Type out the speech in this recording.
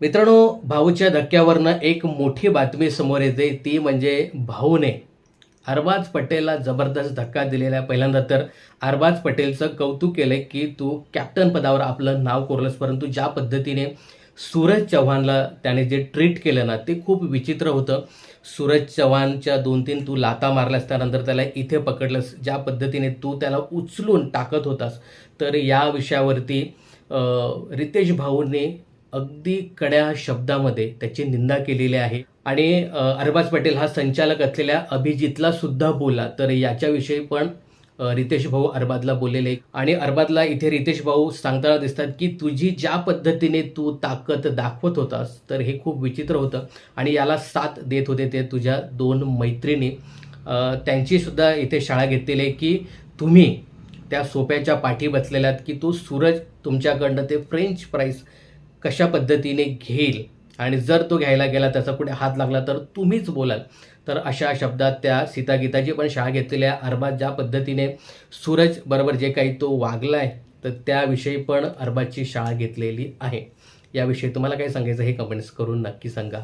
मित्रांनो भाऊच्या धक्क्यावरनं एक मोठी बातमी समोर येते. ती म्हणजे भाऊने अरबाज पटेलला जबरदस्त धक्का दिलेला आहे पहिल्यांदा तर. अरबाज पटेलचं कौतुक केलंय की तू कॅप्टन पदावर आपलं नाव कोरलंस परंतु ज्या पद्धतीने सूरज चव्हाणला त्याने जे ट्रीट केलं ना ते खूप विचित्र होतं. सूरज चव्हाणच्या दोन तीन तू लाता मारल्यास त्यानंतर त्याला इथे पकडलंस. ज्या पद्धतीने तू त्याला उचलून टाकत होतास तर या विषयावरती रितेश भाऊने अगदी कड्या शब्दामध्ये त्याची निंदा केलेली आहे. आणि अरबाज पटेल हा संचालक असलेल्या अभिजितला सुद्धा बोलला तर याच्याविषयी पण रितेश भाऊ अरबाजला बोललेले आणि अरबाजला इथे रितेश भाऊ सांगताना दिसतात की तुझी ज्या पद्धतीने तू ताकद दाखवत होतास तर हे खूप विचित्र होतं. आणि याला साथ देत होते ते तुझ्या दोन मैत्रिणी. त्यांचीसुद्धा त्यांची सुद्धा इथे शाळा घेतलेली आहे की तुम्ही त्या सोप्याच्या पाठी बसलेल्यात की तो सूरज तुमच्याकडनं ते फ्रेंच प्राईस कशा पद्धतीने घेईल? आणि जर तो घ्यायला गेला त्याचा कुठे हात लागला तर तुम्हीच बोलाल. तर अशा शब्दात त्या सीता गीताची पण शाळा घेतलेल्या अरबाज ज्या पद्धतीने सूरज बरोबर जे काही तो वागलाय तर त्याविषयी पण अरबाजची शाळा घेतलेली आहे. याविषयी तुम्हाला काय सांगायचं हे कमेंट्स करून नक्की सांगा.